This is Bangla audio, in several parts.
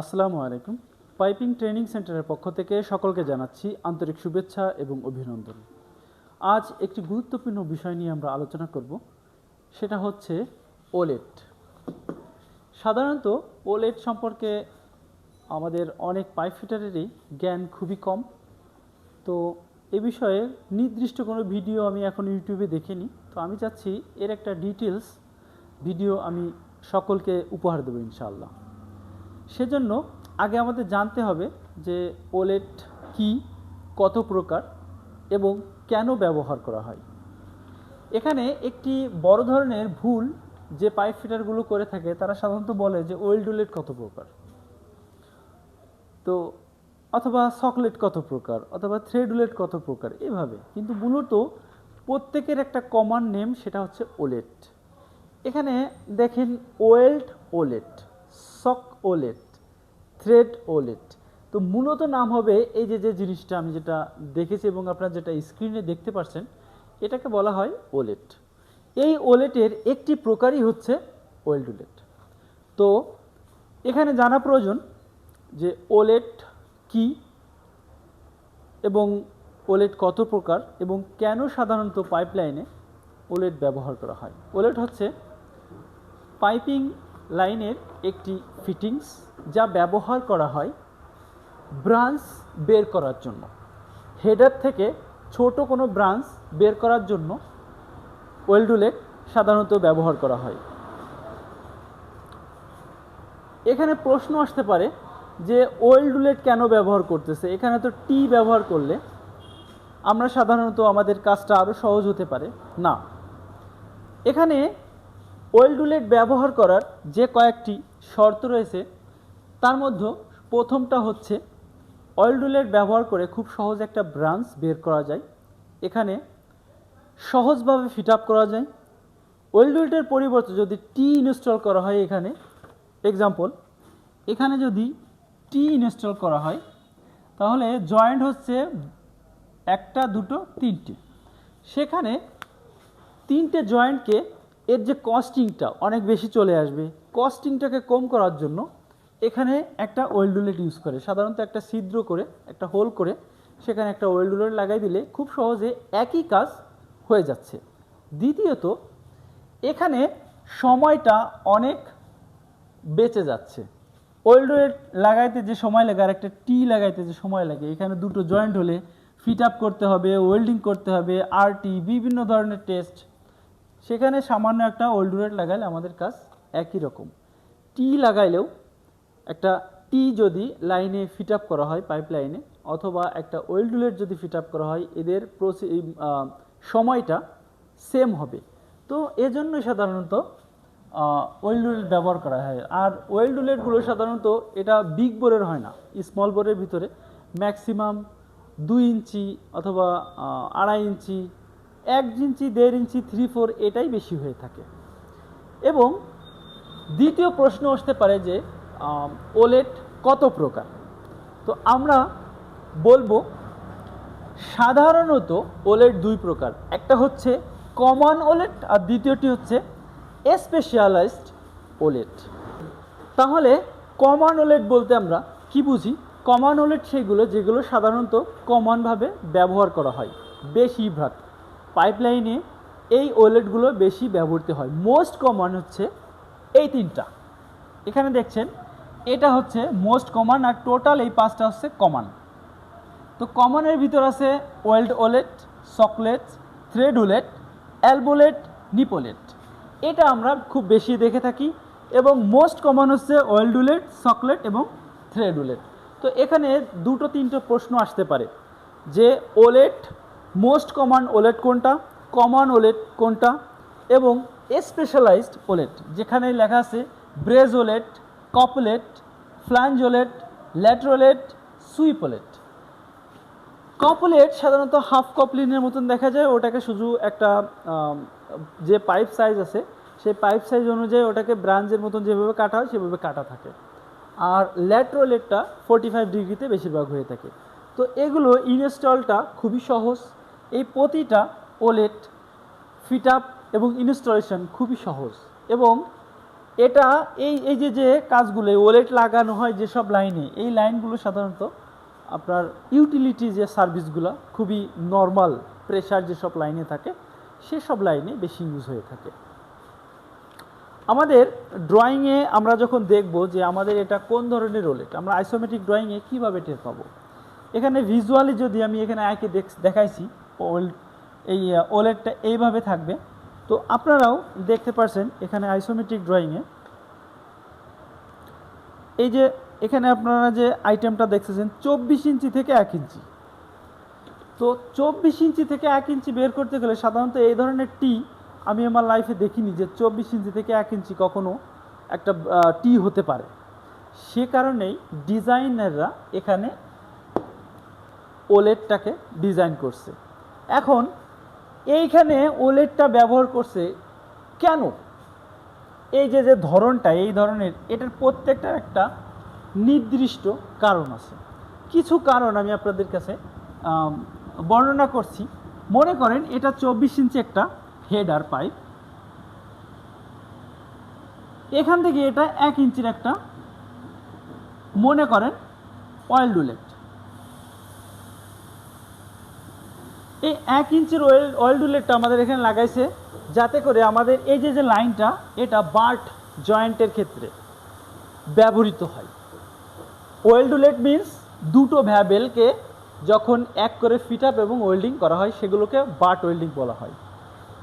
আসসালামু আলাইকুম। পাইপিং ট্রেনিং সেন্টারের পক্ষ থেকে সকলকে জানাচ্ছি আন্তরিক শুভেচ্ছা এবং অভিনন্দন। আজ একটি গুরুত্বপূর্ণ বিষয় নিয়ে আমরা আলোচনা করব, সেটা হচ্ছে ওলেট। সাধারণত ওলেট সম্পর্কে আমাদের অনেক পাইপ ফিটারেরই জ্ঞান খুবই কম। তো এ বিষয়ে নির্দিষ্ট কোনো ভিডিও আমি এখন ইউটিউবে দেখিনি। তো আমি চাচ্ছি এর একটা ডিটেলস ভিডিও আমি সকলকে উপহার দেবো ইনশাআল্লাহ। সেজন্য আগে আমাদের জানতে হবে যে ওলেট কি, কত প্রকার এবং কেন ব্যবহার করা হয়। এখানে একটি বড় ধরনের ভুল যে পাইপ ফিটারগুলো করে থাকে, তারা সাধারণত বলে যে ওয়েল ডুলেট কত প্রকার। তো অথবা সকলেট কত প্রকার, অথবা থ্রেডুলেট কত প্রকার, এভাবে। কিন্তু মূলত প্রত্যেকের একটা কমন নেম সেটা হচ্ছে ওলেট। এখানে দেখেন ওয়েল্ড ওলেট। সক ওলেট থ্রেড ওলেট। তো মূলত নাম হবে এই যে যে জিনিসটা আমি যেটা দেখেছি এবং আপনারা যেটা স্ক্রিনে দেখতে পাচ্ছেন, এটাকে বলা হয় ওলেট। এই ওলেটের একটি প্রকারই হচ্ছে ওয়েল্ড ওলেট তো এখানে জানা প্রয়োজন যে ওলেট কি এবং ওলেট কত প্রকার এবং কেন সাধারণত পাইপলাইনে ওলেট ব্যবহার করা হয়। ওলেট হচ্ছে পাইপিং লাইনের একটি ফিটিংস যা ব্যবহার করা হয় ব্রাঞ্চ বের করার জন্য। হেডার থেকে ছোট কোনো ব্রাঞ্চ বের করার জন্য ওয়েলডুলেট সাধারণত ব্যবহার করা হয়। এখানে প্রশ্ন আসতে পারে যে ওয়েলডুলেট কেন ব্যবহার করতেছে? এখানে তো টি ব্যবহার করলে আমরা সাধারণত আমাদের কাজটা আরও সহজ হতে পারে। না। এখানে ওয়েলডুলেট ব্যবহার করার যে কয়েকটি শর্ত রয়েছে, তার মধ্যে প্রথমটা হচ্ছে ওয়েলডুলেট ব্যবহার করে খুব সহজ একটা ব্রাঞ্চ বের করা যায়। এখানে সহজভাবে ফিট আপ করা যায়। ওয়েলডুলেটের পরিবর্তে যদি টি ইনস্টল করা হয় এখানে এক্সাম্পল এখানে যদি টি ইনস্টল করা হয়, তাহলে জয়েন্ট হচ্ছে একটা, দুটো, তিনটে। সেখানে তিনটে জয়েন্টকে এর যে কস্টিংটা অনেক বেশি চলে আসবে কস্টিংটাকে কম করার জন্য এখানে একটা ওয়েলডুলেট ইউজ করে। সাধারণত একটা ছিদ্র করে, একটা হোল করে, সেখানে একটা ওয়েলডুলেট লাগাই দিলে খুব সহজে একই কাজ হয়ে যাচ্ছে। দ্বিতীয়ত, এখানে সময়টা অনেক বেঁচে যাচ্ছে। ওয়েলডুলেট লাগাইতে যে সময় লাগে, আর একটা টি লাগাইতে যে সময় লাগে, এখানে দুটো জয়েন্ট হলে ফিট আপ করতে হবে ওয়েল্ডিং করতে হবে আরটি বিভিন্ন ধরনের টেস্ট সেখানে সামান্য একটা ওল্ডুলেট লাগাইলে আমাদের কাজ একই রকম। টি লাগাইলেও একটা টি যদি লাইনে ফিট আপ করা হয় পাইপ লাইনে অথবা একটা ওয়েলডুলেট যদি ফিট আপ করা হয়, এদের প্রসে সময়টা সেম হবে। তো এজন্য সাধারণত ওয়েলডুলেট ব্যবহার করা হয়। আর ওয়েলডুলেটগুলো সাধারণত এটা বিগ বোরের হয় না স্মল বোরের ভিতরে ম্যাক্সিমাম দুই ইঞ্চি অথবা আড়াই ইঞ্চি এক ইঞ্চি, দেড় ইঞ্চি থ্রি ফোর এটাই বেশি হয়ে থাকে। এবং দ্বিতীয় প্রশ্ন আসতে পারে যে ওলেট কত প্রকার? তো আমরা বলব, সাধারণত ওলেট দুই প্রকার। একটা হচ্ছে কমন ওলেট আর দ্বিতীয়টি হচ্ছে স্পেশালাইজড ওলেট। তাহলে কমন ওলেট বলতে আমরা কি বুঝি? কমন ওলেট সেগুলো যেগুলো সাধারণত কমনভাবে ব্যবহার করা হয়, বেশিরভাগ। পাইপলাইনে এই ওলেটগুলো বেশি ব্যবহৃত হয়। মোস্ট কমন হচ্ছে এই তিনটা। এখানে দেখছেন, এটা হচ্ছে মোস্ট কমন আর টোটাল এই পাঁচটা হচ্ছে কমন তো কমনের ভিতর আছে weldolet sockolet, threadolet elbolet nipolet এটা আমরা খুব বেশি দেখে থাকি এবং মোস্ট কমন হচ্ছে ওয়েল্ড ওলেট চকলেট এবং থ্রেড ওলেট তো এখানে দুটো তিনটে প্রশ্ন আসতে পারে যে ওলেট মোস্ট কমন ওলেট কোনটা? কমন ওলেট কোনটা? এবং স্পেশালাইজড ওলেট, যেখানে লেখা আছে ব্রেজ ওলেট কপলেট ফ্লাঞ্জ ওলেট ল্যাট্রোলেট সুইপোলেট কপলেট সাধারণত হাফ কপলিনের মতন দেখা যায়, ওটাকে শুধু একটা যে পাইপ সাইজ আছে, সেই পাইপ সাইজ অনুযায়ী ওটাকে ব্রাঞ্চের মতন যেভাবে কাটা হয়, সেভাবে কাটা থাকে। আর ল্যাট্রোলেটটা ফোর্টি ফাইভ ডিগ্রিতে বেশিরভাগ হয়ে থাকে। তো এগুলো ইনস্টলটা খুবই সহজ এই প্রতিটা ওলেট ফিট আপ এবং ইনস্টলেশন খুবই সহজ এবং এটা এই এই যে যে কাজগুলো ওলেট লাগানো হয় যেসব লাইনে, এই লাইনগুলো সাধারণত আপনার ইউটিলিটি যে সার্ভিসগুলো, খুবই নর্মাল প্রেশার যেসব লাইনে থাকে, সেসব লাইনে বেশি ইউজ হয়ে থাকে। আমাদের ড্রয়িংয়ে আমরা যখন দেখব যে আমাদের এটা কোন ধরনের ওলেট, আমরা আইসোমেট্রিক ড্রয়িংয়ে কীভাবে টের পাবো? এখানে ভিজুয়ালি যদি আমি এখানে দেখ- দেখাইছি ওল- এই ওলেটটা এইভাবে থাকবে। তো আপনারাও দেখতে পারছেন এখানে আইসোমেট্রিক ড্রয়িংয়ে এই যে এখানে আপনারা যে আইটেমটা দেখতেছেন, চব্বিশ ইঞ্চি থেকে এক ইঞ্চি। তো চব্বিশ ইঞ্চি থেকে এক ইঞ্চি বের করতে গেলে সাধারণত এই ধরনের টি আমি আমার লাইফে দেখিনি যে চব্বিশ ইঞ্চি থেকে এক ইঞ্চি কখনো একটা টি হতে পারে। সে কারণেই ডিজাইনাররা এখানে ওলেটটাকে ডিজাইন করছে। এখন এইখানে ওলেটটা ব্যবহার করছে কেন? এই যে যে ধরনটা, এই ধরনের, এটার প্রত্যেকটার একটা নির্দিষ্ট কারণ আছে। কিছু কারণ আমি আপনাদের কাছে বর্ণনা করছি। মনে করেন, এটা চব্বিশ ইঞ্চি একটা হেডার পাইপ। এখান থেকে এটা এক ইঞ্চির একটা, মনে করেন অয়েল ডুলেট এই এক ইঞ্চির অয়েল অয়েল ডুলেটটা আমাদের এখানে লাগাইছে, যাতে করে আমাদের এই যে যে লাইনটা, এটা বার্ট জয়েন্টের ক্ষেত্রে ব্যবহৃত হয়। ওয়েল ডুলেট মিন্স দুটো ভ্যাবেলকে যখন এক করে ফিট আপ এবং ওয়েল্ডিং করা হয়, সেগুলোকে বার্ট ওয়েল্ডিং বলা হয়।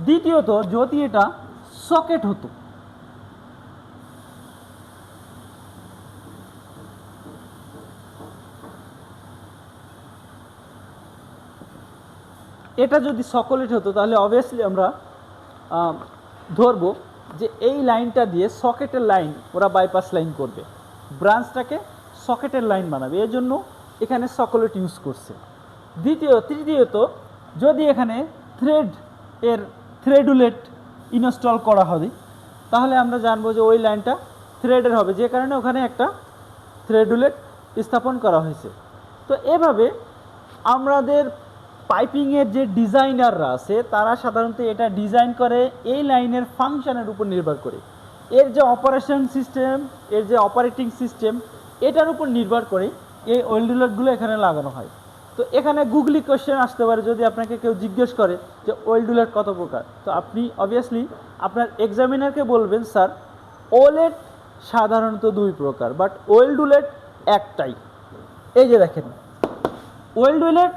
দ্বিতীয়ত, যদি এটা সকেট হতো এটা যদি সকলেট হতো তাহলে অবভিয়াসলি আমরা আম, ধরবো যে এই লাইনটা দিয়ে সকেটের লাইন ওরা বাইপাস লাইন করবে। ব্রাঞ্চটাকে সকেটের লাইন বানাবে। এর জন্য এখানে সকলেট ইউজ করছে। দ্বিতীয় তৃতীয়ত যদি এখানে থ্রেড এর থ্রেডুলেট ইনস্টল করা হবে তাহলে আমরা জানব যে ওই লাইনটা থ্রেডের হবে। যে কারণে ওখানে একটা থ্রেডুলেট স্থাপন করা হয়েছে। তো এভাবে আমাদের পাইপিংয়ের যে ডিজাইনাররা আছে, তারা সাধারণত এটা ডিজাইন করে, এই লাইনের ফাংশনের উপর নির্ভর করে। এর যে অপারেশন সিস্টেম, এর যে অপারেটিং সিস্টেম, এটার উপর নির্ভর করে এই ওয়েলডুলেটগুলো এখানে লাগানো হয়। তো এখানে গুগলি কোয়েশ্চেন আসতে পারে, যদি আপনাকে কেউ জিজ্ঞেস করে যে ওয়েলডুলেট কত প্রকার। তো আপনি অবভিয়াসলি আপনার এক্সামিনারকে বলবেন, স্যার, ওলেট সাধারণত দুই প্রকার বাট ওয়েলডুলেট একটাই। এই যে দেখেন ওয়েলডুলেট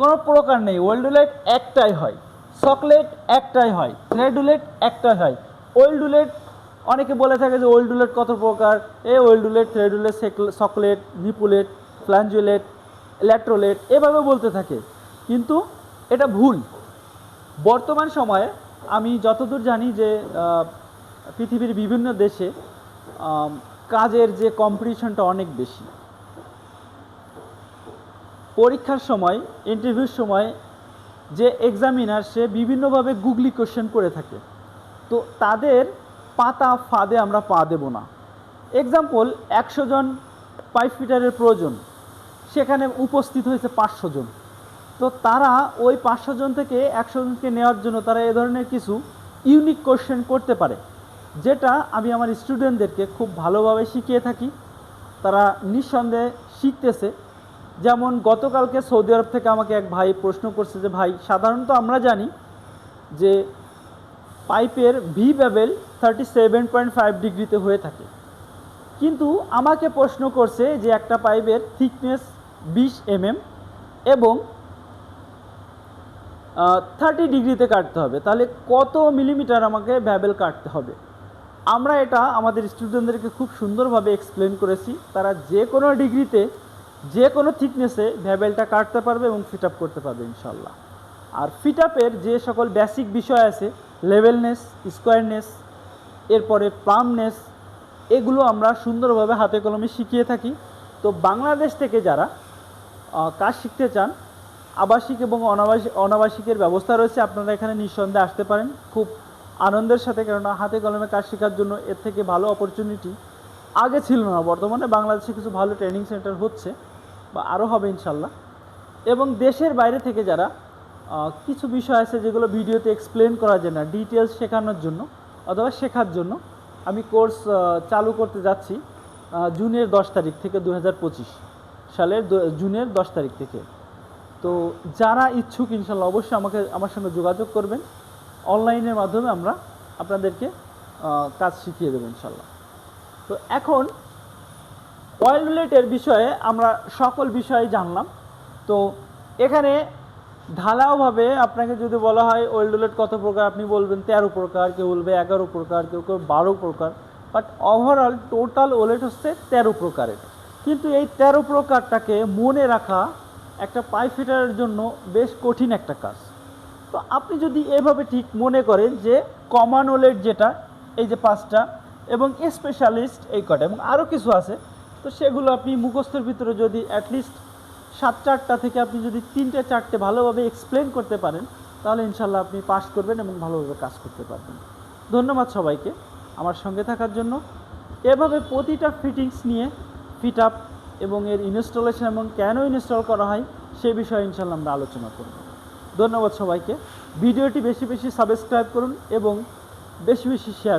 কোনো প্রকার নেই। ওয়েলডুলেট একটাই হয়। চকলেট একটাই হয়। থ্রেডুলেট একটাই হয়। ওয়েলডুলেট অনেকে বলে থাকে যে ওয়েলডুলেট কত প্রকার? এ ওয়েলডুলেট থ্রেডুলেট চকলেট নিপুলেট ফ্ল্যাঞ্জুলেট ল্যাট্রোলেট এভাবে বলতে থাকে। কিন্তু এটা ভুল। বর্তমান সময়ে আমি যতদূর জানি যে পৃথিবীর বিভিন্ন দেশে কাজের যে কম্পিটিশনটা অনেক বেশি। পরীক্ষার সময় ইন্টারভিউর সময় যে এক্সামিনার সে বিভিন্নভাবে গুগলি কোশ্চেন করে থাকে। তো তাদের পাতা ফাঁদে আমরা পা দেব না। এক্সাম্পল একশো জন পাইপ ফিটারের প্রয়োজন। সেখানে উপস্থিত হয়েছে পাঁচশো জন। তো তারা ওই পাঁচশো জন থেকে একশো জনকে নেওয়ার জন্য তারা এ ধরনের কিছু ইউনিক কোশ্চেন করতে পারে, যেটা আমি আমার স্টুডেন্টদেরকে খুব ভালোভাবে শিখিয়ে থাকি। তারা নিঃসন্দেহে শিখতেছে। যেমন গতকালকে সৌদি আরব থেকে আমাকে এক ভাই প্রশ্ন করছে যে, ভাই, সাধারণত আমরা জানি যে পাইপের bevel thirty seven point five ডিগ্রিতে হয়ে থাকে। কিন্তু আমাকে প্রশ্ন করছে যে, একটা পাইপের থিকনেস বিশ এমএম এবং থার্টি ডিগ্রিতে কাটতে হবে। তাহলে কত মিলিমিটার আমাকে ভ্যাবেল কাটতে হবে? আমরা এটা আমাদের স্টুডেন্টদেরকে খুব সুন্দরভাবে এক্সপ্লেন করেছি। তারা যে কোনো ডিগ্রিতে যে কোনো থিকনেসে ভ্যাবেলটা কাটতে পারবে এবং ফিট আপ করতে পারবে ইনশাল্লাহ আর ফিট আপের যে সকল বেসিক বিষয় আছে লেভেলনেস স্কোয়ারনেস এরপরে প্লামনেস এগুলো আমরা সুন্দরভাবে হাতে কলমে শিখিয়ে থাকি। তো বাংলাদেশ থেকে যারা কাজ শিখতে চান, আবাসিক এবং অনাবাসিক অনাবাসিকের ব্যবস্থা রয়েছে, আপনারা এখানে নিঃসন্দেহে আসতে পারেন। খুব আনন্দের সাথে, কেননা হাতে কলমে কাজ শেখার জন্য এর থেকে ভালো অপরচুনিটি আগে ছিল না। বর্তমানে বাংলাদেশে কিছু ভালো ট্রেনিং সেন্টার হচ্ছে। বা আরও হবে ইনশাল্লাহ। এবং দেশের বাইরে থেকে যারা কিছু বিষয় আছে যেগুলো ভিডিওতে এক্সপ্লেন করা যায় না ডিটেলস শেখানোর জন্য অথবা শেখার জন্য, আমি কোর্স চালু করতে যাচ্ছি জুনের দশ তারিখ থেকে দু হাজার পঁচিশ সালের জুনের দশ তারিখ থেকে। তো যারা ইচ্ছুক ইনশাল্লাহ অবশ্যই আমাকে, আমার সঙ্গে যোগাযোগ করবেন। অনলাইনের মাধ্যমে আমরা আপনাদেরকে কাজ শিখিয়ে দেবো ইনশাল্লাহ। তো এখন অয়েল রিলেটের বিষয়ে আমরা সকল বিষয়ে জানলাম। তো এখানে ঢালাওভাবে আপনাকে যদি বলা হয় অয়েল রুলেট কত প্রকার, আপনি বলবেন তেরো প্রকার, কেউ বলবে এগারো প্রকার, কেউ কেউ বারো প্রকার। বাট ওভারঅল টোটাল ওলেট হচ্ছে তেরো প্রকারের। কিন্তু এই তেরো প্রকারটাকে মনে রাখা একটা পাইপ ফিটারের জন্য বেশ কঠিন একটা কাজ। তো আপনি যদি এভাবে ঠিক মনে করেন যে কমন ওলেট যেটা, এই যে পাঁচটা, এবং স্পেশালিস্ট এই কটা, এবং আরও কিছু আছে তো সেগুলো আপনি মুখস্থের ভিতরে যদি অ্যাটলিস্ট সাত চারটা থেকে আপনি যদি তিনটে চারটে ভালোভাবে এক্সপ্লেন করতে পারেন, তাহলে ইনশাল্লাহ আপনি পাস করবেন এবং ভালোভাবে কাজ করতে পারবেন। ধন্যবাদ সবাইকে আমার সঙ্গে থাকার জন্য। এভাবে প্রতিটা ফিটিংস নিয়ে ফিট আপ এবং এর ইনস্টলেশন এবং কেন ইনস্টল করা হয়, সে বিষয়ে ইনশাল্লাহ আমরা আলোচনা করব। ধন্যবাদ সবাইকে। ভিডিওটি বেশি বেশি সাবস্ক্রাইব করুন এবং বেশি বেশি শেয়ার